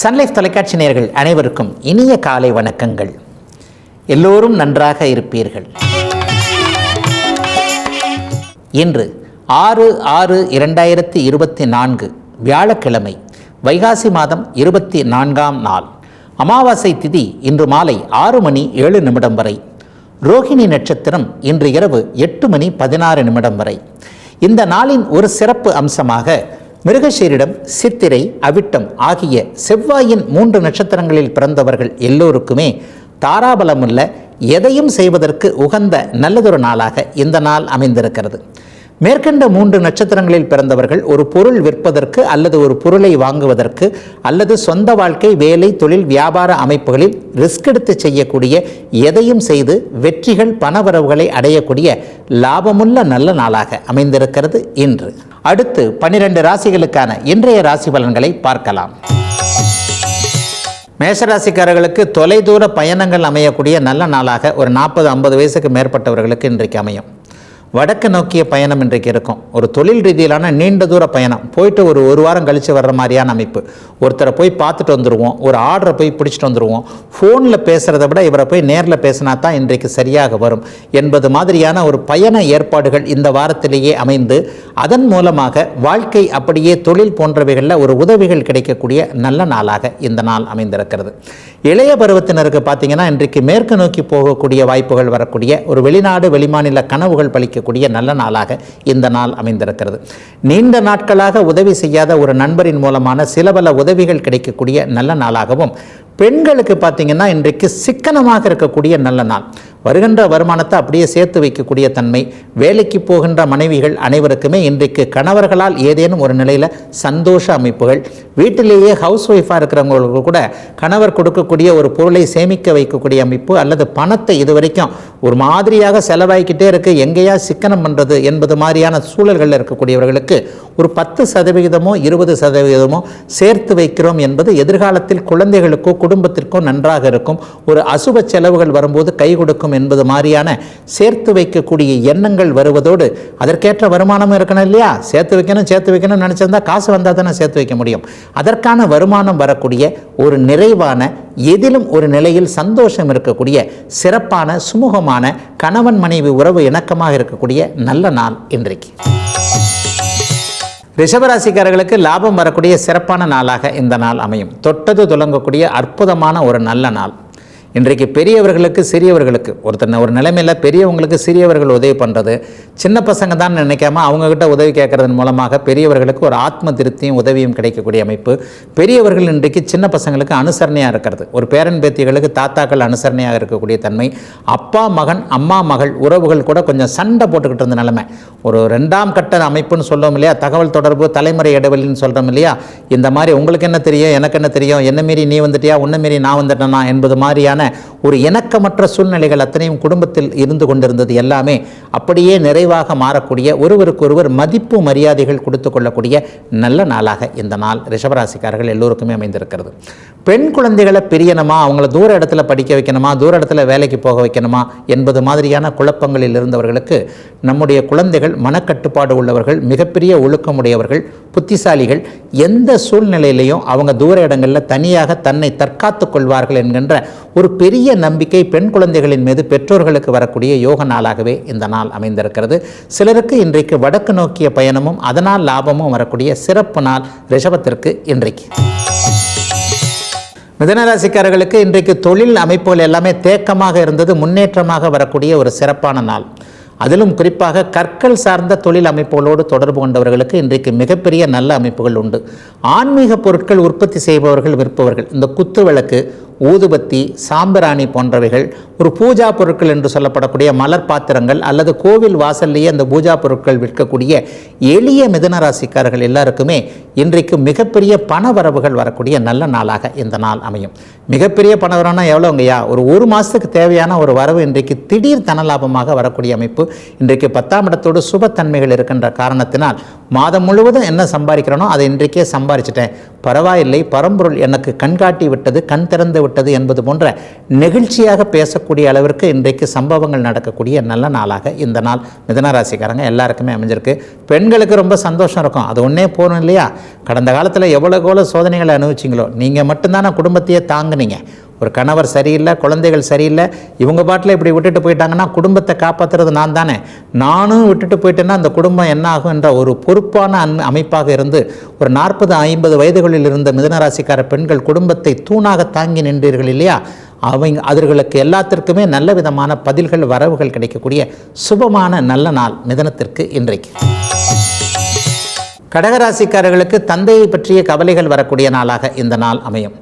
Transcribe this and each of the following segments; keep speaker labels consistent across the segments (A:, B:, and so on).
A: Sun Life தொலைக்காட்சி நேயர்கள் அனைவருக்கும் இனிய காலை வணக்கங்கள். எல்லோரும் நன்றாக இருப்பீர்கள். இன்று ஆறு ஆறு இரண்டாயிரத்தி இருபத்தி நான்கு வியாழக்கிழமை வைகாசி மாதம் இருபத்தி நான்காம் நாள். அமாவாசை திதி இன்று மாலை ஆறு மணி ஏழு நிமிடம் வரை. ரோஹிணி நட்சத்திரம் இன்று இரவு எட்டு மணி பதினாறு நிமிடம் வரை. இந்த நாளின் ஒரு சிறப்பு அம்சமாக மிருகசீரிடம் சித்திரை அவிட்டம் ஆகிய செவ்வாயின் மூன்று நட்சத்திரங்களில் பிறந்தவர்கள் எல்லோருக்குமே தாராபலமுள்ள எதையும் செய்வதற்கு உகந்த நல்லதொரு நாளாக இந்த நாள் அமைந்திருக்கிறது. மேற்கண்ட மூன்று நட்சத்திரங்களில் பிறந்தவர்கள் ஒரு பொருள் விற்பதற்கு அல்லது ஒரு பொருளை வாங்குவதற்கு அல்லது சொந்த வாழ்க்கை வேலை தொழில் வியாபார அமைப்புகளில் ரிஸ்க் எடுத்து செய்யக்கூடிய எதையும் செய்து வெற்றிகள் பணவரவுகளை அடையக்கூடிய லாபமுள்ள நல்ல நாளாக அமைந்திருக்கிறது இன்று. அடுத்து பன்னிரண்டு ராசிகளுக்கான இன்றைய ராசி பலன்களை பார்க்கலாம். மேஷராசிக்காரர்களுக்கு தொலைதூர பயணங்கள் அமையக்கூடிய நல்ல நாளாக ஒரு நாற்பது ஐம்பது வயசுக்கு மேற்பட்டவர்களுக்கு இன்றைக்கு அமையும். வடக்கு நோக்கிய பயணம் இன்றைக்கு இருக்கும். ஒரு தொழில் ரீதியிலான நீண்ட தூர பயணம். போயிட்டு ஒரு ஒரு வாரம் கழித்து வர்ற மாதிரியான அமைப்பு. ஒருத்தரை போய் பார்த்துட்டு வந்துடுவோம் ஒரு ஆர்டரை போய் பிடிச்சிட்டு வந்துடுவோம் ஃபோனில் பேசுகிறத விட இவரை போய் நேரில் பேசினா தான் இன்றைக்கு சரியாக வரும். என்பது மாதிரியான ஒரு பயண ஏற்பாடுகள் இந்த வாரத்திலேயே அமைந்து அதன் மூலமாக வாழ்க்கை அப்படியே தொழில் போன்றவைகளில் ஒரு உதவிகள் கிடைக்கக்கூடிய நல்ல நாளாக இந்த நாள் அமைந்திருக்கிறது. இளைய பருவத்தினருக்கு பார்த்தீங்கன்னா இன்றைக்கு மேற்கு நோக்கி போகக்கூடிய வாய்ப்புகள் வரக்கூடிய ஒரு வெளிநாடு வெளிமாநில கனவுகள் பலிக்கக்கூடிய நல்ல நாளாக இந்த நாள் அமைந்திருக்கிறது. நீண்ட நாட்களாக உதவி செய்யாத ஒரு நண்பரின் மூலமான சில பல உதவிகள் கிடைக்கக்கூடிய நல்ல நாளாகவும் பெண்களுக்கு பார்த்திங்கன்னா இன்றைக்கு சிக்கனமாக இருக்கக்கூடிய நல்ல நாள். வருகின்ற வருமானத்தை அப்படியே சேர்த்து வைக்கக்கூடிய தன்மை வேலைக்கு போகின்ற மனைவிகள் அனைவருக்குமே இன்றைக்கு கணவர்களால் ஏதேனும் ஒரு நிலையில் சந்தோஷ அமைப்புகள். வீட்டிலேயே ஹவுஸ் ஒய்ஃபாக இருக்கிறவங்களுக்கு கூட கணவர் கொடுக்கக்கூடிய ஒரு பொருளை சேமிக்க வைக்கக்கூடிய அமைப்பு அல்லது பணத்தை இதுவரைக்கும் ஒரு மாதிரியாக செலவாகிக்கிட்டே இருக்குது எங்கேயா சிக்கனம் பண்ணுறது என்பது மாதிரியான சூழல்களில் இருக்கக்கூடியவர்களுக்கு ஒரு பத்து சதவிகிதமோ இருபது சதவிகிதமோ சேர்த்து வைக்கிறோம் என்பது எதிர்காலத்தில் குழந்தைகளுக்கோ குடும்பத்திற்கோ நன்றாக இருக்கும். ஒரு அசுப செலவுகள் வரும்போது கை கொடுக்கும் என்பது மாதிரியான சேர்த்து வைக்கக்கூடிய எண்ணங்கள் வருவதோடு அதற்கேற்ற வருமானம் இருக்கணும் இல்லையா? சேர்த்து வைக்கணும் சேர்த்து வைக்கணும்னு நினச்சிருந்தா காசு வந்தால் தானே சேர்த்து வைக்க முடியும். அதற்கான வருமானம் வரக்கூடிய ஒரு நிறைவான எதிலும் ஒரு நிலையில் சந்தோஷம் இருக்கக்கூடிய சிறப்பான சுமூகமான கணவன் மனைவி உறவு இணக்கமாக இருக்கக்கூடிய நல்ல நாள் இன்றைக்கு. ரிஷபராசிக்காரர்களுக்கு லாபம் வரக்கூடிய சிறப்பான நாளாக இந்த நாள் அமையும். தொட்டது துலங்கக்கூடிய அற்புதமான ஒரு நல்ல நாள். இன்றைக்கு பெரியவர்களுக்கு சிறியவர்களுக்கு ஒருத்தர் ஒரு நிலைமையில் பெரியவங்களுக்கு சிறியவர்கள் உதவி பண்ணுறது சின்ன பசங்க தான் நினைக்காம அவங்கக்கிட்ட உதவி கேட்கறதன் மூலமாக பெரியவர்களுக்கு ஒரு ஆத்ம திருப்தியும் உதவியும் கிடைக்கக்கூடிய அமைப்பு. பெரியவர்கள் இன்றைக்கு சின்ன பசங்களுக்கு அனுசரணையாக இருக்கிறது. ஒரு பேரன் பேத்திகளுக்கு தாத்தாக்கள் அனுசரணையாக இருக்கக்கூடிய தன்மை. அப்பா மகன் அம்மா மகள் உறவுகள் கூட கொஞ்சம் சண்டை போட்டுக்கிட்டு இருந்த நிலைமை. ஒரு ரெண்டாம் கட்ட அமைப்புன்னு சொல்லுவோம் இல்லையா? தகவல் தொடர்பு தலைமுறை இடைவெளின்னு சொல்கிறோம் இல்லையா? இந்த மாதிரி உங்களுக்கு என்ன தெரியும் எனக்கு என்ன தெரியும்? என்ன மீறி நீ வந்துட்டியா? உன்ன மீறி நான் வந்துட்டேனா? என்பது மாதிரியான ஒரு இணக்கமற்ற சூழ்நிலைகள் அத்தனையும் குடும்பத்தில் இருந்து கொண்டிருந்தது எல்லாமே அப்படியே நிறைவாக மாறக்கூடிய ஒருவருக்கொருவர் மதிப்பு மரியாதைகள் கொடுத்து கொள்ளக்கூடிய நல்ல நாளாக இந்த நாள் ரிஷபராசிக்காரர்கள் எல்லோருக்குமே அமைந்திருக்கிறது. பெண் குழந்தைகளை பிரியணுமா? அவங்கள தூர இடத்துல படிக்க வைக்கணுமா? தூர இடத்துல வேலைக்கு போக வைக்கணுமா? என்பது மாதிரியான குழப்பங்களில் இருந்தவர்களுக்கு நம்முடைய குழந்தைகள் மனக்கட்டுப்பாடு உள்ளவர்கள் மிகப்பெரிய ஒழுக்கமுடையவர்கள் புத்திசாலிகள் எந்த சூழ்நிலையிலையும் அவங்க தூர இடங்களில் தனியாக தன்னை தற்காத்து கொள்வார்கள் என்கின்ற ஒரு பெரிய நம்பிக்கை பெண் குழந்தைகளின் மீது பெற்றோர்களுக்கு வரக்கூடிய யோக நாளாகவே இந்த நாள் அமைந்திருக்கிறது. சிலருக்கு இன்றைக்கு வடக்கு நோக்கிய பயணமும் அதனால் லாபமும் வரக்கூடிய சிறப்பு நாள் ரிஷபத்திற்கு இன்றைக்கு. மிதனராசிக்காரர்களுக்கு இன்றைக்கு தொழில் அமைப்புகள் எல்லாமே தேக்கமாக இருந்தது முன்னேற்றமாக வரக்கூடிய ஒரு சிறப்பான நாள். அதிலும் குறிப்பாக கற்கள் சார்ந்த தொழில் அமைப்புகளோடு தொடர்பு கொண்டவர்களுக்கு இன்றைக்கு மிகப்பெரிய நல்ல அமைப்புகள் உண்டு. ஆன்மீக பொருட்கள் உற்பத்தி செய்பவர்கள் விற்பவர்கள். இந்த குத்து விளக்கு ஊதுபத்தி சாம்பிராணி போன்றவைகள் ஒரு பூஜா பொருட்கள் என்று சொல்லப்படக்கூடிய மலர் பாத்திரங்கள் அல்லது கோவில் வாசல்லையே அந்த பூஜா பொருட்கள் விற்கக்கூடிய எளிய மிதன ராசிக்காரர்கள் எல்லாருக்குமே இன்றைக்கு மிகப்பெரிய பண வரவுகள் வரக்கூடிய நல்ல நாளாக இந்த நாள் அமையும். மிகப்பெரிய பண வரவுனா எவ்வளோங்கய்யா ஒரு ஒரு மாதத்துக்கு தேவையான ஒரு வரவு இன்றைக்கு திடீர் தனலாபமாக வரக்கூடிய அமைப்பு. இன்றைக்கு பத்தாம் இடத்தோடு சுபத்தன்மைகள் இருக்கின்ற காரணத்தினால் மாதம் முழுவதும் என்ன சம்பாதிக்கிறனோ அதை இன்றைக்கே சம்பாதிச்சிட்டேன் பரவாயில்லை பரம்பொருள் எனக்கு கண்காட்டி விட்டது கண் திறந்து விட்டது என்பது போன்ற நெகிழ்ச்சியாக பேசக்கூடிய அளவிற்கு இன்றைக்கு சம்பவங்கள் நடக்கக்கூடிய நல்ல நாளாக இந்த நாள் மிதனராசிக்காரங்க எல்லாருக்குமே அமைஞ்சிருக்கு. பெண்களுக்கு ரொம்ப சந்தோஷம் இருக்கும். அது ஒன்றே போகணும் இல்லையா? கடந்த காலத்தில் எவ்வளோ சோதனைகளை அனுபவிச்சிங்களோ நீங்கள் மட்டும்தானே குடும்பத்தையே தாங்குனீங்க. ஒரு கணவர் சரியில்லை குழந்தைகள் சரியில்லை இவங்க பாட்டில் இப்படி விட்டுட்டு போயிட்டாங்கன்னா குடும்பத்தை காப்பாற்றுறது நான் தானே? நானும் விட்டுட்டு போயிட்டேன்னா அந்த குடும்பம் என்ன ஆகும் என்ற ஒரு பொறுப்பான அன் அமைப்பாக இருந்து ஒரு நாற்பது ஐம்பது வயதுகளில் இருந்த மிதனராசிக்கார பெண்கள் குடும்பத்தை தூணாக தாங்கி நின்றீர்கள் இல்லையா? அவங்க அவர்களுக்கு எல்லாத்திற்குமே நல்ல விதமான பதில்கள் வரவுகள் கிடைக்கக்கூடிய சுபமான நல்ல நாள் மிதனத்திற்கு இன்றைக்கு. கடகராசிக்காரர்களுக்கு தந்தையை பற்றிய கவலைகள் வரக்கூடிய நாளாக இந்த நாள் அமையும்.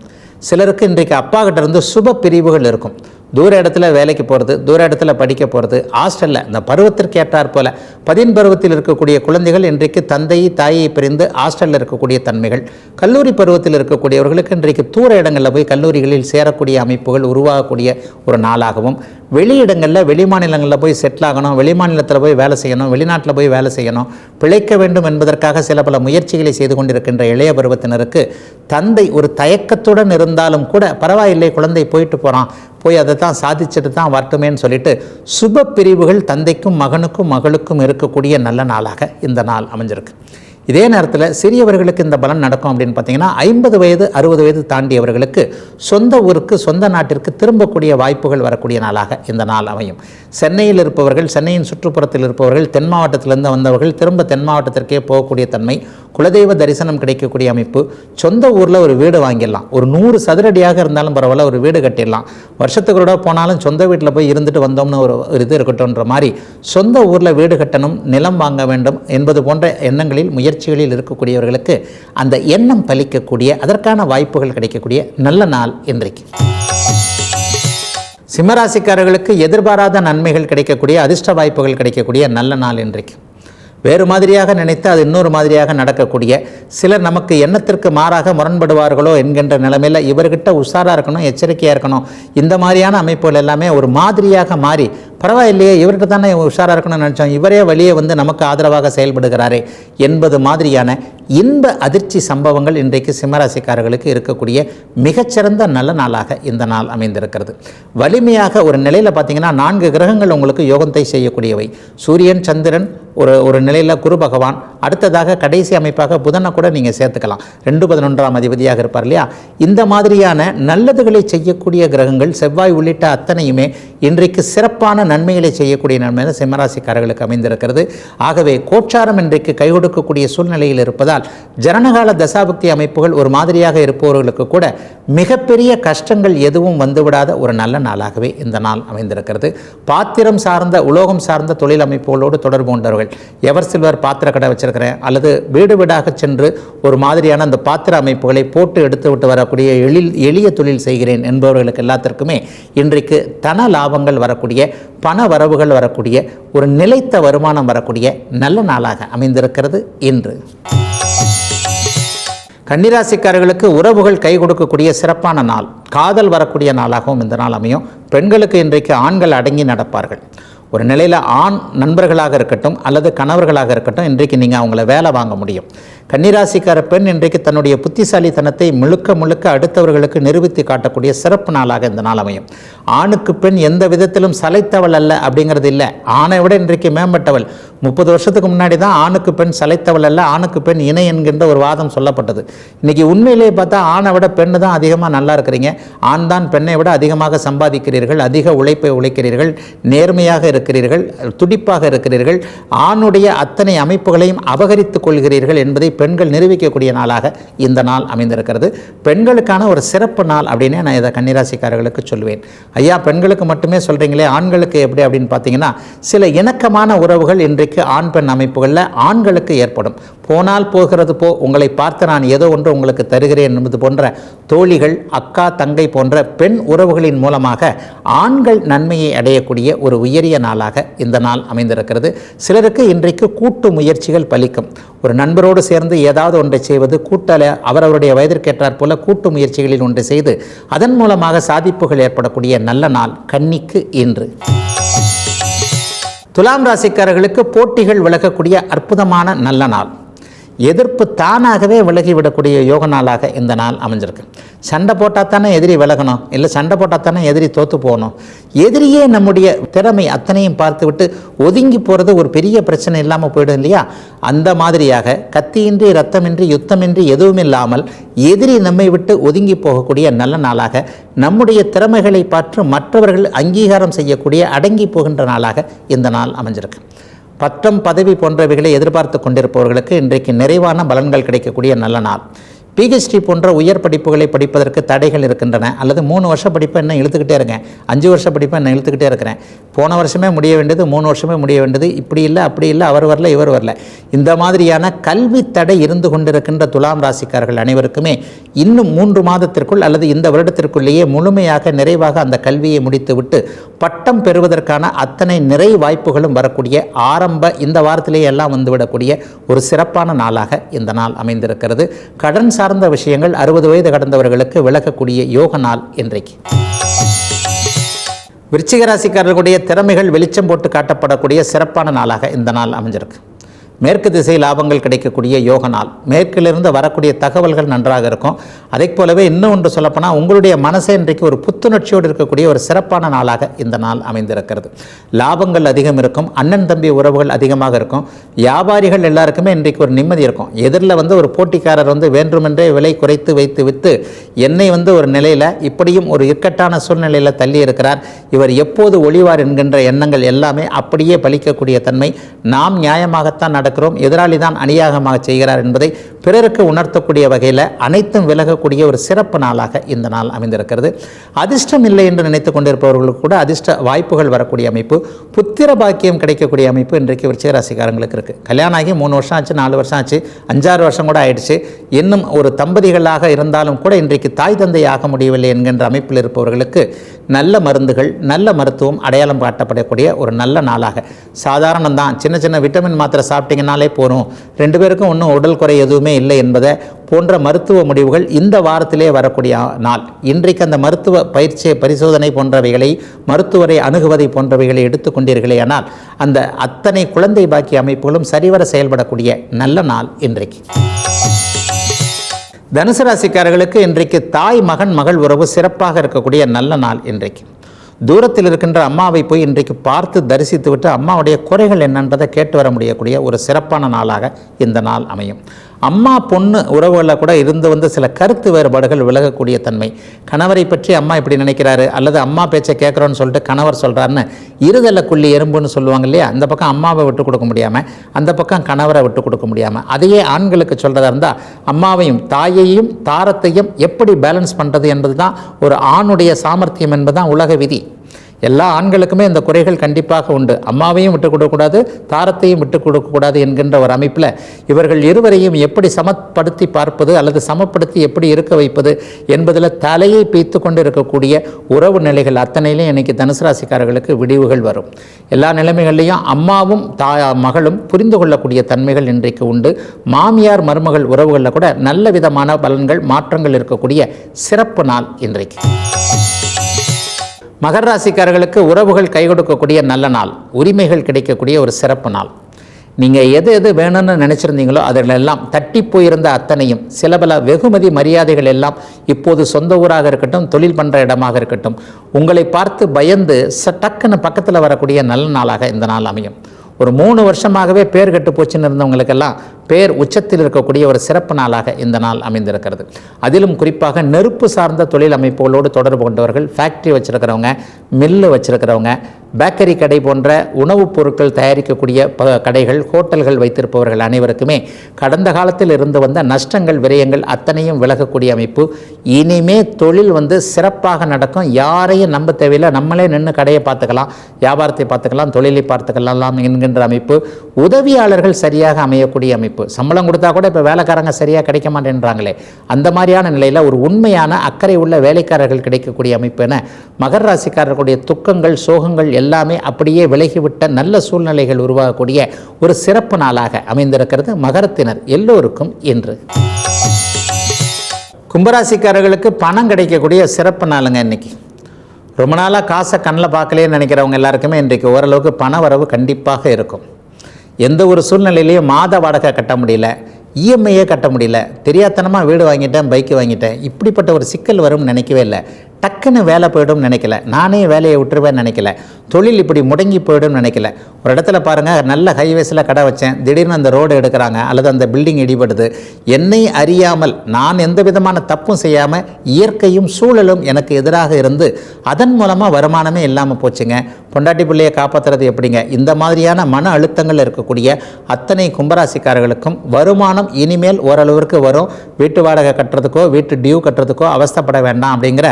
A: சிலருக்கு இன்றைக்கு அப்பா கிட்ட இருந்து சுப பிரிவுகள் இருக்கும். தூர இடத்துல வேலைக்கு போகிறது தூர இடத்துல படிக்க போகிறது ஹாஸ்டலில் இந்த பருவத்திற்கு ஏற்றார் போல பதின் பருவத்தில் இருக்கக்கூடிய குழந்தைகள் இன்றைக்கு தந்தை தாயை பிரிந்து ஹாஸ்டலில் இருக்கக்கூடிய தன்மைகள். கல்லூரி பருவத்தில் இருக்கக்கூடியவர்களுக்கு இன்றைக்கு தூர இடங்களில் போய் கல்லூரிகளில் சேரக்கூடிய அமைப்புகள் உருவாகக்கூடிய ஒரு நாளாகவும் வெளியிடங்களில் வெளி மாநிலங்களில் போய் செட்டில் ஆகணும் வெளி மாநிலத்தில் போய் வேலை செய்யணும் வெளிநாட்டில் போய் வேலை செய்யணும் பிழைக்க வேண்டும் என்பதற்காக சில பல முயற்சிகளை செய்து கொண்டிருக்கின்ற இளைய பருவத்தினருக்கு தந்தை ஒரு தயக்கத்துடன் இருந்தாலும் கூட பரவாயில்லை குழந்தை போயிட்டு போகிறான் போய் அதை தான் சாதிச்சுட்டு தான் வரட்டுமேன்னு சொல்லிட்டு சுப பிரிவுகள் தந்தைக்கும் மகனுக்கும் மகளுக்கும் இருக்கக்கூடிய நல்ல நாளாக இந்த நாள் அமைஞ்சிருக்கு. இதே நேரத்தில் சிறியவர்களுக்கு இந்த பலன் நடக்கும் அப்படின்னு பார்த்தீங்கன்னா ஐம்பது வயது அறுபது வயது தாண்டியவர்களுக்கு சொந்த ஊருக்கு சொந்த நாட்டிற்கு திரும்பக்கூடிய வாய்ப்புகள் வரக்கூடிய நாளாக இந்த நாள் அமையும். சென்னையில் இருப்பவர்கள் சென்னையின் சுற்றுப்புறத்தில் இருப்பவர்கள் தென் மாவட்டத்திலிருந்து வந்தவர்கள் திரும்ப தென் மாவட்டத்திற்கே போகக்கூடிய தன்மை குலதெய்வ தரிசனம் கிடைக்கக்கூடிய அமைப்பு சொந்த ஊரில் ஒரு வீடு வாங்கிடலாம். ஒரு நூறு சதுரடியாக இருந்தாலும் பரவாயில்ல ஒரு வீடு கட்டிடலாம். வருஷத்துக்கு கூட போனாலும் சொந்த வீட்டில் போய் இருந்துட்டு வந்தோம்னு ஒரு ஒரு இது இருக்கட்டும்ன்ற மாதிரி சொந்த ஊரில் வீடு கட்டணும் நிலம் வாங்க வேண்டும் என்பது போன்ற எண்ணங்களில் முயற்சி முயற்சிகளில் இருக்கக்கூடியவர்களுக்கு அந்த எண்ணம் பலிக்கக்கூடிய அதற்கான வாய்ப்புகள் கிடைக்கக்கூடிய நல்ல நாள் இன்றைக்கு. சிம்மராசிக்காரர்களுக்கு எதிர்பாராத நன்மைகள் கிடைக்கக்கூடிய அதிர்ஷ்ட வாய்ப்புகள் கிடைக்கக்கூடிய நல்ல நாள் இன்றைக்கு. வேறு மாதிரியாக நினைத்து அது இன்னொரு மாதிரியாக நடக்கக்கூடிய சிலர் நமக்கு எண்ணத்திற்கு மாறாக முரண்படுவார்களோ என்கின்ற நிலைமையில் இவர்கிட்ட உஷாராக இருக்கணும் எச்சரிக்கையாக இருக்கணும். இந்த மாதிரியான அமைப்புகள் எல்லாமே ஒரு மாதிரியாக மாறி பரவாயில்லையே இவர்கிட்ட தானே உஷாராக இருக்கணும்னு நினச்சோம் இவரே வழியே வந்து நமக்கு ஆதரவாக செயல்படுகிறாரே என்பது மாதிரியான இன்ப அதிர்ச்சி சம்பவங்கள் இன்றைக்கு சிம்மராசிக்காரர்களுக்கு இருக்கக்கூடிய மிகச்சிறந்த நல்ல நாளாக இந்த நாள் அமைந்திருக்கிறது. வலிமையாக ஒரு நிலையில் பார்த்தீங்கன்னா நான்கு கிரகங்கள் உங்களுக்கு யோகத்தை செய்யக்கூடியவை. சூரியன் சந்திரன் ஒரு ஒரு நிலையில் குரு பகவான் அடுத்ததாக கடைசி அமைப்பாக புதனை கூட நீங்கள் சேர்த்துக்கலாம். ரெண்டு பதினொன்றாம் அதிபதியாக இருப்பார் இல்லையா? இந்த மாதிரியான நல்லதுகளை செய்யக்கூடிய கிரகங்கள் செவ்வாய் உள்ளிட்ட அத்தனையுமே இன்றைக்கு சிறப்பான நன்மைகளை செய்யக்கூடிய நன்மை சிம்மராசிக்காரர்களுக்கு அமைந்திருக்கிறது. ஆகவே கோச்சாரம் இன்றைக்கு கை கொடுக்கக்கூடிய சூழ்நிலையில் இருப்பதால் ஜனனகால தசாபக்தி அமைப்புகள் ஒரு மாதிரியாக இருப்பவர்களுக்கு கூட மிகப்பெரிய கஷ்டங்கள் எதுவும் வந்துவிடாத ஒரு நல்ல நாளாகவே இந்த நாள் அமைந்திருக்கிறது. பாத்திரம் சார்ந்த உலோகம் சார்ந்த தொழில் அமைப்புகளோடு தொடர்பு கொண்டவர்கள் எவர் சில்வர் பாத்திர கடை வச்சிருக்கிறேன் அல்லது வீடு வீடாக சென்று ஒரு மாதிரியான அந்த பாத்திர அமைப்புகளை போட்டு எடுத்து விட்டு வரக்கூடிய எழில் எளிய தொழில் செய்கிறேன் என்பவர்களுக்கு எல்லாத்திற்குமே இன்றைக்கு தன லாபங்கள் வரக்கூடிய பண வரவுகள் வரக்கூடிய ஒரு நிலைத்த வருமானம் வரக்கூடிய நல்ல நாளாக அமைந்திருக்கிறது இன்று. கன்னிராசிக்காரர்களுக்கு உறவுகள் கை கொடுக்கக்கூடிய சிறப்பான நாள் காதல் வரக்கூடிய நாளாகவும் இந்த நாள் அமையும். பெண்களுக்கு இன்றைக்கு ஆண்கள் அடங்கி நடப்பார்கள். ஒரு நிலையில் ஆண் நண்பர்களாக இருக்கட்டும் அல்லது கணவர்களாக இருக்கட்டும் இன்றைக்கு நீங்கள் அவங்கள வேலை வாங்க முடியும். கன்னிராசிக்கார பெண் இன்றைக்கு தன்னுடைய புத்திசாலித்தனத்தை முழுக்க முழுக்க அடுத்தவர்களுக்கு நிரூபித்து காட்டக்கூடிய சிறப்பு நாளாக இந்த நாள் அமையும். ஆணுக்கு பெண் எந்த விதத்திலும் சலைத்தவள் அல்ல அப்படிங்கிறது இல்லை. ஆணை விட இன்றைக்கு மேம்பட்டவள். முப்பது வருஷத்துக்கு முன்னாடி தான் ஆணுக்கு பெண் சலைத்தவள் அல்ல ஆணுக்கு பெண் இணை என்கின்ற ஒரு வாதம் சொல்லப்பட்டது. இன்றைக்கி உண்மையிலேயே பார்த்தா ஆணை விட பெண்ணு தான் அதிகமாக நல்லா இருக்கிறீங்க. ஆண் தான் பெண்ணை விட அதிகமாக சம்பாதிக்கிறீர்கள் அதிக உழைப்பை உழைக்கிறீர்கள் நேர்மையாக இருக்கிறீர்கள் துடிப்பாக இருக்கிறீர்கள் ஆணுடைய அத்தனை அமைப்புகளையும் அபகரித்துக் கொள்கிறீர்கள் என்பதை பெண்கள் நிரூபிக்கக்கூடிய நாளாக இந்த நாள் அமைந்திருக்கிறது. பெண்களுக்கான ஒரு சிறப்பு நாள் அப்படின்னே நான் இதை கன்னிராசிக்காரர்களுக்கு சொல்வேன். ஐயா பெண்களுக்கு மட்டுமே சொல்கிறீங்களே ஆண்களுக்கு எப்படி அப்படின்னு பார்த்தீங்கன்னா சில இணக்கமான உறவுகள் இன்றைக்கு ஆண் பெண் அமைப்புகளில் ஆண்களுக்கு ஏற்படும். போனால் போகிறது போ உங்களை பார்த்து நான் ஏதோ ஒன்று உங்களுக்கு தருகிறேன் என்பது போன்ற தோழிகள் அக்கா தங்கை போன்ற பெண் உறவுகளின் மூலமாக ஆண்கள் நன்மையை அடையக்கூடிய ஒரு உயரிய நாளாக இந்த நாள் அமைந்திருக்கிறது. சிலருக்கு இன்றைக்கு கூட்டு முயற்சிகள் பலிக்கும். ஒரு நண்பரோடு சேர்ந்து ஏதாவது ஒன்றை செய்வது கூட்டல அவரவருடைய வயதிற்கேற்றாற் போல கூட்டு முயற்சிகளில் ஒன்று செய்து அதன் மூலமாக சாதிப்புகள் ஏற்படக்கூடிய நல்ல நாள் கன்னிக்கு இன்று. துலாம் ராசிக்காரர்களுக்கு போட்டிகள் விலகக்கூடிய அற்புதமான நல்ல நாள். எதிர்ப்பு தானாகவே விலகிவிடக்கூடிய யோக நாளாக இந்த நாள் அமைஞ்சிருக்கு. சண்டை போட்டால் தானே எதிரி விலகணும்? இல்லை சண்டை போட்டால் தானே எதிரி தோற்று போகணும்? எதிரியே நம்முடைய திறமை அத்தனையும் பார்த்து விட்டு ஒதுங்கி போகிறது ஒரு பெரிய பிரச்சனை இல்லாமல் போயிடும் இல்லையா? அந்த மாதிரியாக கத்தியின்றி ரத்தமின்றி யுத்தமின்றி எதுவும் இல்லாமல் எதிரி நம்மை விட்டு ஒதுங்கி போகக்கூடிய நல்ல நாளாக நம்முடைய திறமைகளை பார்த்து மற்றவர்கள் அங்கீகாரம் செய்யக்கூடிய அடங்கி போகின்ற நாளாக இந்த நாள் அமைஞ்சிருக்கு. பட்டம் பதவி போன்றவைகளை எதிர்பார்த்து கொண்டிருப்பவர்களுக்கு இன்றைக்கு நிறைவான பலன்கள் கிடைக்கக்கூடிய நல்ல நாள். பிஹெச்டி போன்ற உயர் படிப்புகளை படிப்பதற்கு தடைகள் இருக்கின்றன. அல்லது மூணு வருஷ படிப்பை என்ன இழுத்துக்கிட்டே இருக்கேன். அஞ்சு வருஷ படிப்பை என்ன இழுத்துக்கிட்டே இருக்கிறேன். போன வருஷமே முடிய வேண்டியது மூணு வருஷமே முடிய வேண்டியது. இப்படி இல்லை அப்படி இல்லை அவர் வரல இவர் வரல. இந்த மாதிரியான கல்வி தடை இருந்து கொண்டிருக்கின்ற துலாம் ராசிக்காரர்கள் அனைவருக்குமே இன்னும் மூன்று மாதத்திற்குள் அல்லது இந்த வருடத்திற்குள்ளேயே முழுமையாக நிறைவாக அந்த கல்வியை முடித்துவிட்டு பட்டம் பெறுவதற்கான அத்தனை நிறை வாய்ப்புகளும் வரக்கூடிய ஆரம்ப இந்த வாரத்திலேயே எல்லாம் வந்துவிடக்கூடிய ஒரு சிறப்பான நாளாக இந்த நாள் அமைந்திருக்கிறது. கடன் சார்ந்த விஷயங்கள் அறுபது வயது கடந்தவர்களுக்கு விளக்கக்கூடிய யோக நாள் இன்றைக்கு. விருச்சிக ராசிக்காரர்களுடைய திறமைகள் வெளிச்சம் போட்டு காட்டப்படக்கூடிய சிறப்பான நாளாக இந்த நாள் அமைஞ்சிருக்கு. மேற்கு திசை லாபங்கள் கிடைக்கக்கூடிய யோக நாள் மேற்கிலிருந்து வரக்கூடிய தகவல்கள் நன்றாக இருக்கும். அதே போலவே இன்னும் ஒன்று சொல்லப்போனால் உங்களுடைய மனசை இன்றைக்கு ஒரு புத்துணர்ச்சியோடு இருக்கக்கூடிய ஒரு சிறப்பான நாளாக இந்த நாள் அமைந்திருக்கிறது. லாபங்கள் அதிகம் இருக்கும். அண்ணன் தம்பி உறவுகள் அதிகமாக இருக்கும். வியாபாரிகள் எல்லாருக்குமே இன்றைக்கு ஒரு நிம்மதி இருக்கும். எதிரில் வந்து ஒரு போட்டிக்காரர் வந்து வேண்டுமென்றே விலை குறைத்து வைத்து விற்று என்னை வந்து ஒரு நிலையில் இப்படியும் ஒரு இக்கட்டான சூழ்நிலையில் தள்ளி இருக்கிறார் இவர் எப்போது ஒளிவார் என்கின்ற எண்ணங்கள் எல்லாமே அப்படியே பலிக்கக்கூடிய தன்மை. நாம் நியாயமாகத்தான் நடக்கிறோம். எதிராளி தான் அநியாகமாக செய்கிறார் என்பதை பிறருக்கு உணர்த்தக்கூடிய வகையில் அனைத்தும் விலகக்கூடிய ஒரு சிறப்பு நாளாக இந்த நாள் அமைந்திருக்கிறது. அதிர்ஷ்டம் இல்லை என்று நினைத்து கொண்டிருப்பவர்களுக்கு கூட அதிர்ஷ்ட வாய்ப்புகள் வரக்கூடிய அமைப்பு புத்திர பாக்கியம் கிடைக்கக்கூடிய அமைப்பு இன்றைக்கு விருச்சிகராசிக்காரங்களுக்கு இருக்குது கல்யாணம் ஆகி மூணு வருஷம் ஆச்சு நாலு வருஷம் ஆச்சு அஞ்சாறு வருஷம் கூட ஆயிடுச்சு. இன்னும் ஒரு தம்பதிகளாக இருந்தாலும் கூட இன்றைக்கு தாய் தந்தை ஆக முடியவில்லை என்கின்ற அமைப்பில் இருப்பவர்களுக்கு நல்ல மருந்துகள் நல்ல மருத்துவம் அடையாளம் காட்டப்படக்கூடிய ஒரு நல்ல நாளாக. சாதாரணம் தான் சின்ன சின்ன விட்டமின் மாத்திரை சாப்பிட்டீங்கனாலே போதும். ரெண்டு பேருக்கும் ஒன்றும் உடல் குறை எதுவுமே இல்லை என்பதை போன்ற மருத்துவ முடிவுகள் இந்த வாரத்திலே வரக்கூடிய நாள். இன்றைக்கு அந்த மருத்துவ பயிற்சி பரிசோதனை போன்றவைகளை மருத்துவரை அணுகுவதை போன்றவைகளை எடுத்துக்கொண்டீர்களே ஆனால் அந்த அத்தனை குழந்தை பாக்கி அமைப்புகளும் சரிவர செயல்படக்கூடிய நல்ல நாள் இன்றைக்கு. தனுசு ராசிக்காரர்களுக்கு இன்றைக்கு தாய் மகன் மகள் உறவு சிறப்பாக இருக்கக்கூடிய நல்ல நாள் இன்றைக்கு. தூரத்தில் இருக்கின்ற அம்மாவை போய் இன்றைக்கு பார்த்து தரிசித்து விட்டு அம்மாவுடைய குறைகள் என்னன்றதை கேட்டு வர முடியக்கூடிய ஒரு சிறப்பான நாளாக இந்த நாள் அமையும். அம்மா பொண்ணு உறவுகளில் கூட இருந்து வந்து சில கருத்து வேறுபாடுகள் விலகக்கூடிய தன்மை. கணவரை பற்றி அம்மா இப்படி நினைக்கிறாரு அல்லது அம்மா பேச்சை கேட்குறோன்னு சொல்லிட்டு கணவர் சொல்கிறாருன்னு இருதலைக்குள்ளி எறும்புன்னு சொல்லுவாங்க இல்லையா? அந்த பக்கம் அம்மாவை விட்டு கொடுக்க முடியாமல் அந்த பக்கம் கணவரை விட்டு கொடுக்க முடியாமல் அதையே ஆண்களுக்கு சொல்கிறதா இருந்தால் அம்மாவையும் தாயையும் தாரத்தையும் எப்படி பேலன்ஸ் பண்ணுறது என்பது தான் ஒரு ஆணுடைய சாமர்த்தியம் என்பது தான் உலக விதி. எல்லா ஆண்களுக்குமே இந்த குறைகள் கண்டிப்பாக உண்டு. அம்மாவையும் விட்டுக் கொடுக்கக்கூடாது தாரத்தையும் விட்டுக் கொடுக்கக்கூடாது என்கின்ற ஒரு அமைப்பில் இவர்கள் இருவரையும் எப்படி சமப்படுத்தி பார்ப்பது அல்லது சமப்படுத்தி எப்படி இருக்க வைப்பது என்பதில் தலையை பீத்து கொண்டு இருக்கக்கூடிய உறவு நிலைகள் அத்தனையிலையும் இன்றைக்கி தனுசு ராசிக்காரர்களுக்கு விடிவுகள் வரும். எல்லா நிலைமைகள்லையும் அம்மாவும் தா மகளும் புரிந்து கொள்ளக்கூடிய தன்மைகள் இன்றைக்கு உண்டு. மாமியார் மருமகள் உறவுகளில் கூட நல்ல விதமான பலன்கள் மாற்றங்கள் இருக்கக்கூடிய சிறப்பு நாள் இன்றைக்கு. மகர ராசிக்காரர்களுக்கு உறவுகள் கை கொடுக்கக்கூடிய நல்ல நாள் உரிமைகள் கிடைக்கக்கூடிய ஒரு சிறப்பு நாள். நீங்கள் எது எது வேணும்னு நினச்சிருந்தீங்களோ அதிலெல்லாம் தட்டி போயிருந்த அத்தனையும் சில பல வெகுமதி மரியாதைகள் எல்லாம் இப்போது சொந்த ஊராக இருக்கட்டும் தொழில் பண்ணுற இடமாக இருக்கட்டும் உங்களை பார்த்து பயந்து ச டக்குன்னு பக்கத்தில் வரக்கூடிய நல்ல நாளாக இந்த நாள் அமையும். ஒரு மூணு வருஷமாகவே பேர் கெட்டு போச்சுன்னு இருந்தவங்களுக்கெல்லாம் பேர் உச்சத்தில் இருக்கக்கூடிய ஒரு சிறப்பு நாளாக இந்த நாள் அமைந்திருக்கிறது. அதிலும் குறிப்பாக நெருப்பு சார்ந்த தொழில் அமைப்புகளோடு தொடர்பு கொண்டவர்கள் ஃபேக்ட்ரி வச்சுருக்கிறவங்க மில்லு வச்சுருக்கிறவங்க பேக்கரி கடை போன்ற உணவுப் பொருட்கள் தயாரிக்கக்கூடிய ப கடைகள் ஹோட்டல்கள் வைத்திருப்பவர்கள் அனைவருக்குமே கடந்த காலத்தில் இருந்து வந்த நஷ்டங்கள் விரயங்கள் அத்தனையும் விலகக்கூடிய அமைப்பு. இனிமே தொழில் வந்து சிறப்பாக நடக்கும். யாரையும் நம்ப தேவையில்லை. நம்மளே நின்று கடையை பார்த்துக்கலாம் வியாபாரத்தை பார்த்துக்கலாம் தொழிலை பார்த்துக்கலாம் என்கின்ற அமைப்பு. உதவியாளர்கள் சரியாக அமையக்கூடிய அமைப்பு. சம்பளம் கொடுத்தா கூட இப்போ வேலைக்காரங்க சரியாக கிடைக்க மாட்டேன்றாங்களே. அந்த மாதிரியான நிலையில் ஒரு உண்மையான அக்கறை உள்ள வேலைக்காரர்கள் கிடைக்கக்கூடிய அமைப்பு என மகர ராசிக்காரர்களுடைய துக்கங்கள் சோகங்கள் எல்லாமே அப்படியே விலகிவிட்ட நல்ல சூழ்நிலைகள் உருவாகக்கூடிய ஒரு சிறப்பு நாளாக அமைந்திருக்கிறது மகரத்தினர் எல்லோருக்கும் இன்று. கும்பராசிக்காரர்களுக்கு பணம் கிடைக்கக்கூடிய சிறப்பு நாளுங்க இன்னைக்கு. ரொம்ப நாளாக காசை கண்ணில் பார்க்கலேன்னு நினைக்கிறவங்க எல்லாருக்குமே இன்றைக்கு ஓரளவுக்கு பண வரவு கண்டிப்பாக இருக்கும். எந்த ஒரு சூழ்நிலையிலையும் மாத வாடகை கட்ட முடியல. இஎம்ஐயே கட்ட முடியல. தெரியாத்தனமாக வீடு வாங்கிட்டேன் பைக்கு வாங்கிட்டேன். இப்படிப்பட்ட ஒரு சிக்கல் வரும்னு நினைக்கவே இல்லை. டக்குன்னு வேலை போய்டும் நினைக்கல. நானே வேலையை விட்டுருவேன்னு நினைக்கல. தொழில் இப்படி முடங்கி போய்டும் நினைக்கல. ஒரு இடத்துல பாருங்கள் நல்ல ஹைவேஸில் கடை வச்சேன். திடீர்னு அந்த ரோடு எடுக்கிறாங்க அல்லது அந்த பில்டிங் இடிபடுது. என்னை அறியாமல் நான் எந்த விதமான தப்பும் செய்யாமல் இயற்கையும் சூழலும் எனக்கு எதிராக இருந்து அதன் மூலமாக வருமானமே இல்லாமல் போச்சுங்க. பொண்டாட்டி பிள்ளையை காப்பாற்றுறது எப்படிங்க? இந்த மாதிரியான மன அழுத்தங்கள் இருக்கக்கூடிய அத்தனை கும்பராசிக்காரர்களுக்கும் வருமானம் இனிமேல் ஓரளவிற்கு வரும். வீட்டு வாடகை கட்டுறதுக்கோ வீட்டு டியூ கட்டுறதுக்கோ அவஸ்தப்பட வேண்டாம் அப்படிங்கிற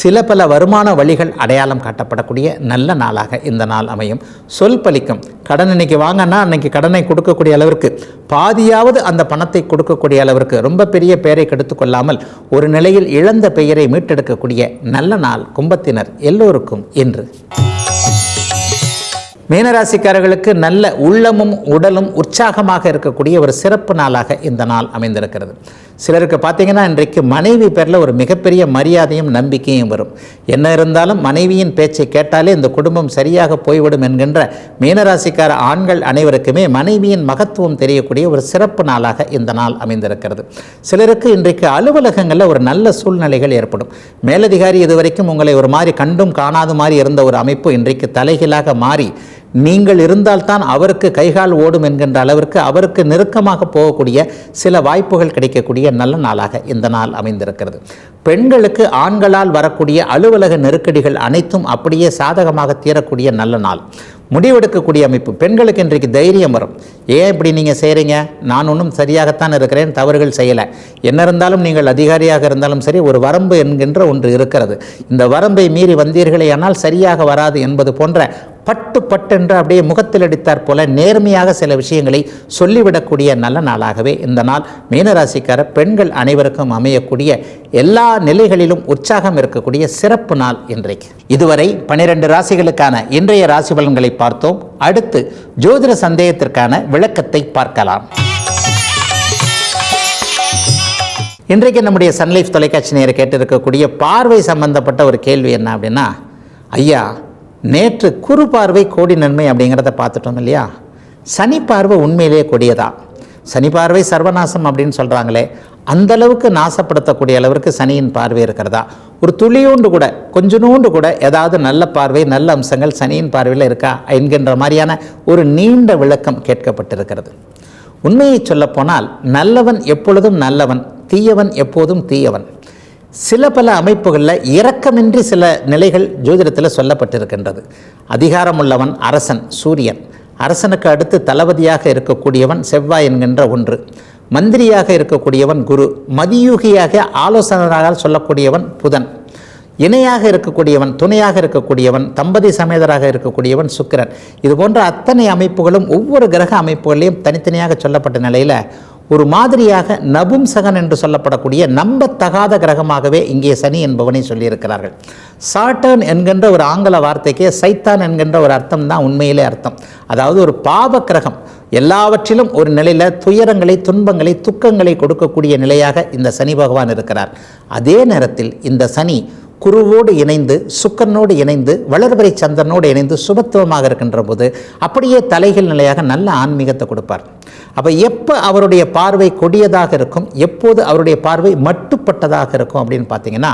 A: சில பல வருமான வழிகள் அடையாளம் காட்டப்படக்கூடிய நல்ல நாளாக இந்த நாள் அமையும். சொல் பலிக்கும் கடன் இன்னைக்கு வாங்கன்னா அன்னைக்கு கடனை கொடுக்கக்கூடிய அளவிற்கு பாதியாவது அந்த பணத்தை கொடுக்கக்கூடிய அளவிற்கு ரொம்ப பெரிய பெயரை கெடுத்து கொள்ளாமல் ஒரு நிலையில் இழந்த பெயரை மீட்டெடுக்கக்கூடிய நல்ல நாள் கும்பத்தினர் எல்லோருக்கும் இன்று. மீனராசிக்காரர்களுக்கு நல்ல உள்ளமும் உடலும் உற்சாகமாக இருக்கக்கூடிய ஒரு சிறப்பு நாளாக இந்த நாள் அமைந்திருக்கிறது. சிலருக்கு பார்த்தீங்கன்னா இன்றைக்கு மனைவி பேரில் ஒரு மிகப்பெரிய மரியாதையும் நம்பிக்கையும் வரும். என்ன இருந்தாலும் மனைவியின் பேச்சை கேட்டாலே இந்த குடும்பம் சரியாக போய்விடும் என்கின்ற மீனராசிக்கார ஆண்கள் அனைவருக்குமே மனைவியின் மகத்துவம் தெரியக்கூடிய ஒரு சிறப்பு நாளாக இந்த நாள் அமைந்திருக்கிறது. சிலருக்கு இன்றைக்கு அலுவலகங்களில் ஒரு நல்ல சூழ்நிலைகள் ஏற்படும். மேலதிகாரி இதுவரைக்கும் உங்களை ஒரு மாதிரி கண்டும் காணாத மாதிரி இருந்த ஒரு அமைப்பு இன்றைக்கு தலைகீழாக மாறி நீங்கள் இருந்தால்தான் அவருக்கு கைகால் ஓடும் என்கின்ற அளவிற்கு அவருக்கு நெருக்கமாக போகக்கூடிய சில வாய்ப்புகள் கிடைக்கக்கூடிய நல்ல நாளாக இந்த நாள் அமைந்திருக்கிறது. பெண்களுக்கு ஆண்களால் வரக்கூடிய அலுவலக நெருக்கடிகள் அனைத்தும் அப்படியே சாதகமாக தீரக்கூடிய நல்ல நாள். முடிவெடுக்கக்கூடிய அமைப்பு. பெண்களுக்கு இன்றைக்கு தைரியம் வரும். ஏன் இப்படி நீங்கள் செய்கிறீங்க நான் ஒன்றும் சரியாகத்தான் இருக்கிறேன் தவறுகள் செய்யலை. என்ன இருந்தாலும் நீங்கள் அதிகாரியாக இருந்தாலும் சரி ஒரு வரம்பு என்கின்ற ஒன்று இருக்கிறது. இந்த வரம்பை மீறி வந்தீர்களே ஆனால் சரியாக வராது என்பது போன்ற பட்டு பட்டென்று அப்படியே முகத்தில் அடித்தாற் போல நேர்மையாக சில விஷயங்களை சொல்லிவிடக்கூடிய நல்ல நாளாகவே இந்த நாள். மீனராசிக்கார பெண்கள் அனைவருக்கும் அமையக்கூடிய எல்லா நிலைகளிலும் உற்சாகம் இருக்கக்கூடிய சிறப்பு நாள் இன்றைக்கு. இதுவரை பனிரெண்டு ராசிகளுக்கான இன்றைய ராசி பலன்களை பார்த்தோம். அடுத்து ஜோதிட சந்தேகத்திற்கான விளக்கத்தை பார்க்கலாம். இன்றைக்கு நம்முடைய சன்லைஃப் தொலைக்காட்சி நேரம் கேட்டிருக்கக்கூடிய பார்வை சம்பந்தப்பட்ட ஒரு கேள்வி என்ன அப்படின்னா ஐயா நேற்று குறு பார்வை கோடி நன்மை அப்படிங்கிறத பார்த்துட்டோம் இல்லையா? சனி பார்வை உண்மையிலேயே கொடியதா? சனி பார்வை சர்வநாசம் அப்படின்னு சொல்கிறாங்களே அந்த அளவுக்கு நாசப்படுத்தக்கூடிய அளவிற்கு சனியின் பார்வை இருக்கிறதா? ஒரு துளியோண்டு கூட கொஞ்சோண்டு கூட ஏதாவது நல்ல பார்வை நல்ல அம்சங்கள் சனியின் பார்வையில் இருக்கா என்கின்ற மாதிரியான ஒரு நீண்ட விளக்கம் கேட்கப்பட்டிருக்கிறது. உண்மையை சொல்லப்போனால் நல்லவன் எப்பொழுதும் நல்லவன் தீயவன் எப்போதும் தீயவன். சில பல அமைப்புகளில் இரக்கமின்றி சில நிலைகள் ஜோதிடத்தில் சொல்லப்பட்டிருக்கின்றது. அதிகாரமுள்ளவன் அரசன் சூரியன். அரசனுக்கு அடுத்து தளபதியாக இருக்கக்கூடியவன் செவ்வாய் என்கின்ற ஒன்று. மந்திரியாக இருக்கக்கூடியவன் குரு. மதியூகியாக ஆலோசனராக சொல்லக்கூடியவன் புதன். இணையாக இருக்கக்கூடியவன் துணையாக இருக்கக்கூடியவன் தம்பதி சமேதராக இருக்கக்கூடியவன் சுக்கிரன். இது போன்ற அத்தனை அமைப்புகளும் ஒவ்வொரு கிரக அமைப்புகளையும் தனித்தனியாக சொல்லப்பட்ட நிலையில் ஒரு மாதிரியாக நபும்சகன் என்று சொல்லப்படக்கூடிய நம்பத்தகாத கிரகமாகவே இங்கே சனி என்பவனை சொல்லியிருக்கிறார்கள். சாட்டர்ன் என்கின்ற ஒரு ஆங்கில வார்த்தைக்கே சைத்தான் என்கின்ற ஒரு அர்த்தம் தான் உண்மையிலே அர்த்தம். அதாவது ஒரு பாவ கிரகம் எல்லாவற்றிலும் ஒரு நிலையில் துயரங்களை துன்பங்களை துக்கங்களை கொடுக்கக்கூடிய நிலையாக இந்த சனி பகவான் இருக்கிறார். அதே நேரத்தில் இந்த சனி குருவோடு இணைந்து சுக்கரனோடு இணைந்து வளர்பறை சந்திரனோடு இணைந்து சுபத்துவமாக இருக்கின்ற போது அப்படியே தலைகள் நிலையாக நல்ல ஆன்மீகத்தை கொடுப்பார். அப்போ எப்போ அவருடைய பார்வை கொடியதாக இருக்கும் எப்போது அவருடைய பார்வை மட்டுப்பட்டதாக இருக்கும் அப்படின்னு பார்த்தீங்கன்னா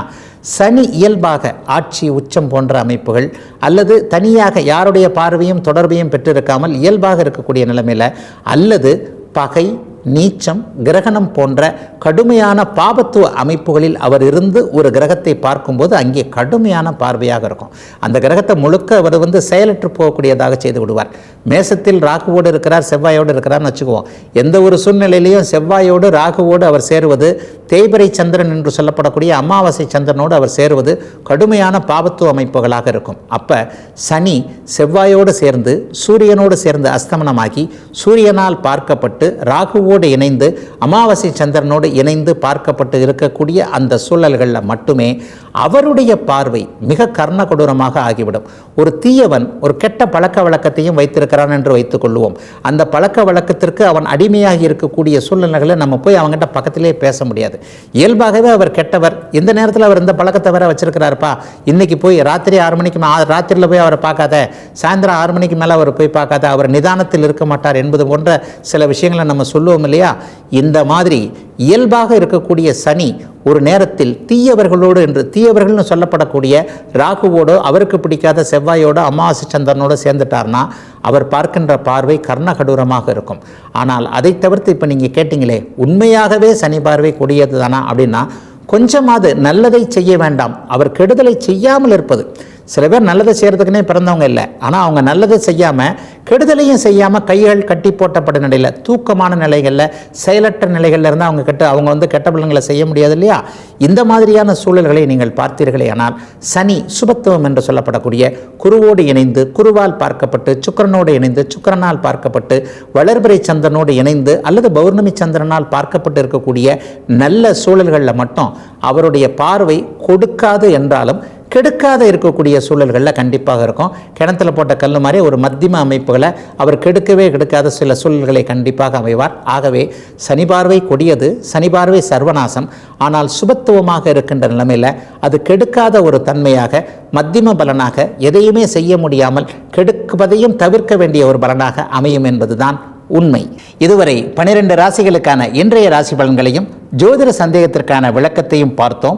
A: சனி இயல்பாக ஆட்சி உச்சம் போன்ற அமைப்புகள் அல்லது தனியாக யாருடைய பார்வையும் தொடர்பையும் பெற்றிருக்காமல் இயல்பாக இருக்கக்கூடிய நிலைமையில் அல்லது பகை நீச்சம் கிரகணம் போன்ற கடுமையான பாபத்துவ அமைப்புகளில் அவர் இருந்து ஒரு கிரகத்தை பார்க்கும்போது அங்கே கடுமையான பார்வையாக இருக்கும். அந்த கிரகத்தை முழுக்க அவர் வந்து செயலற்று போகக்கூடியதாக செய்து விடுவார். மேசத்தில் ராகுவோடு இருக்கிறார் செவ்வாயோடு இருக்கிறார்னு வச்சுக்குவோம். எந்த ஒரு சூழ்நிலையிலையும் செவ்வாயோடு ராகுவோடு அவர் சேருவது தேய்பிரை சந்திரன் என்று சொல்லப்படக்கூடிய அமாவாசை சந்திரனோடு அவர் சேருவது கடுமையான பாபத்துவ அமைப்புகளாக இருக்கும். அப்போ சனி செவ்வாயோடு சேர்ந்து சூரியனோடு சேர்ந்து அஸ்தமனமாகி சூரியனால் பார்க்கப்பட்டு ராகுவோடு இணைந்து அமாவாசை சந்திரனோடு இணைந்து பார்க்கப்பட்டு இருக்கக்கூடிய அந்த சூழல்களில் மட்டுமே அவருடைய பார்வை மிக கர்ண கொடூரமாக ஆகிவிடும். ஒரு தீயவன் ஒரு கெட்ட பழக்க வழக்கத்தையும் வைத்திருக்கிறான் என்று வைத்துக் கொள்வோம் அந்த பழக்க வழக்கத்திற்கு அவன் அடிமையாகி இருக்கக்கூடிய சூழ்நிலைகளை நம்ம போய் அவங்ககிட்ட பக்கத்திலே பேச முடியாது. இயல்பாகவே அவர் கெட்டவர். இந்த நேரத்தில் அவர் இந்த பழக்கத்தை வேற வச்சிருக்கிறாருப்பா. இன்னைக்கு போய் ராத்திரி ஆறு மணிக்கு மே- ராத்திரியில் போய் அவரை பார்க்காத. சாயந்தரம் ஆறு மணிக்கு மேலே அவர் போய் பார்க்காத. அவர் நிதானத்தில் இருக்க மாட்டார் என்பது போன்ற சில விஷயங்களை நம்ம சொல்லுவோம் இல்லையா? இந்த மாதிரி இயல்பாக இருக்கக்கூடிய சனி ஒரு நேரத்தில் தீயவர்களோடு என்று தீயவர்கள்னு சொல்லப்படக்கூடிய ராகுவோடோ அவருக்கு பிடிக்காத செவ்வாயோட அமாவாசை சந்திரனோடு சேர்ந்துட்டார்னா அவர் பார்க்கின்ற பார்வை கர்ணகடூரமாக இருக்கும். ஆனால் அதை தவிர்த்து இப்போ நீங்கள் கேட்டிங்களே உண்மையாகவே சனி பார்வை கொடியது தானா அப்படின்னா கொஞ்சமாவது நல்லதை செய்ய வேண்டாம். அவர் கெடுதலை செய்யாமல் இருப்பது. சில பேர் நல்லதை செய்கிறதுக்குனே பிறந்தவங்க இல்லை. ஆனால் அவங்க நல்லதை செய்யாமல் கெடுதலையும் செய்யாமல் கைகள் கட்டி போட்டப்பட்ட நிலையில் தூக்கமான நிலைகளில் செயலற்ற நிலைகளில் இருந்து அவங்க கெட்ட அவங்க வந்து கெட்ட பலன்களை செய்ய முடியாது இல்லையா? இந்த மாதிரியான சூழல்களை நீங்கள் பார்த்தீர்களே ஆனால் சனி சுபத்துவம் என்று சொல்லப்படக்கூடிய குருவோடு இணைந்து குருவால் பார்க்கப்பட்டு சுக்கரனோடு இணைந்து சுக்கிரனால் பார்க்கப்பட்டு வளர்பிறை சந்திரனோடு இணைந்து அல்லது பௌர்ணமி சந்திரனால் பார்க்கப்பட்டு இருக்கக்கூடிய நல்ல சூழல்களில் மட்டும் அவருடைய பார்வை கொடுக்காது என்றாலும் கெடுக்காத இருக்கக்கூடிய சூழல்களில் கண்டிப்பாக இருக்கும். கிணத்துல போட்ட கல் மாதிரி ஒரு மத்தியம அமைப்புகளை அவர் கெடுக்கவே கெடுக்காத சில சூழல்களை கண்டிப்பாக அமைவார். ஆகவே சனி பார்வை கொடியது சனி பார்வை சர்வநாசம். ஆனால் சுபத்துவமாக இருக்கின்ற நிலைமையில் அது கெடுக்காத ஒரு தன்மையாக மத்தியம பலனாக எதையுமே செய்ய முடியாமல் கெடுக்குவதையும் தவிர்க்க வேண்டிய ஒரு பலனாக அமையும் என்பதுதான் உண்மை. இதுவரை பனிரெண்டு ராசிகளுக்கான இன்றைய ராசி பலன்களையும் ஜோதிட சந்தேகத்திற்கான விளக்கத்தையும் பார்த்தோம்.